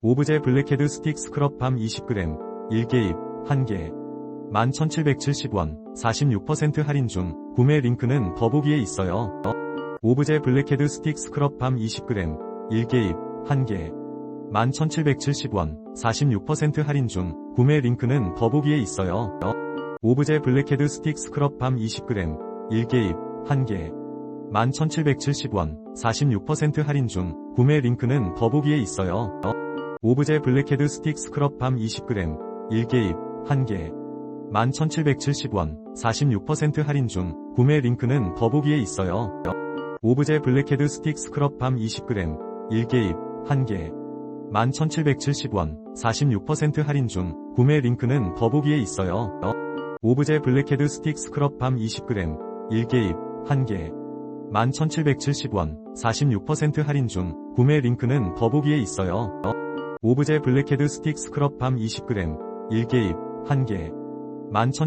오브제 블랙헤드 스틱 스크럽 밤 20g, 1개입, 1개. 11,770원, 46% 할인 중, 구매 링크는 더보기에 있어요. 오브제 블랙헤드 스틱 스크럽 밤 20g, 1개입, 1개. 11,770원, 46% 할인 중, 구매 링크는 더보기에 있어요. 오브제 블랙헤드 스틱 스크럽 밤 20g, 1개입, 1개. 11,770원, 46% 할인 중, 구매 링크는 더보기에 있어요. 오브제 블랙헤드 스틱 스크럽 밤 20g, 1개입, 1개. 11,770원, 46% 할인 중, 구매 링크는 더보기에 있어요. 오브제 블랙헤드 스틱 스크럽 밤 20g, 1개입, 1개. 11,770원, 46% 할인 중, 구매 링크는 더보기에 있어요. 오브제 블랙헤드 스틱 스크럽 밤 20g, 1개입, 1개. 11,770원, 46% 할인 중, 구매 링크는 더보기에 있어요. 오브제 블랙헤드 스틱 스크럽 밤 20g, 1개입, 1개. 11,700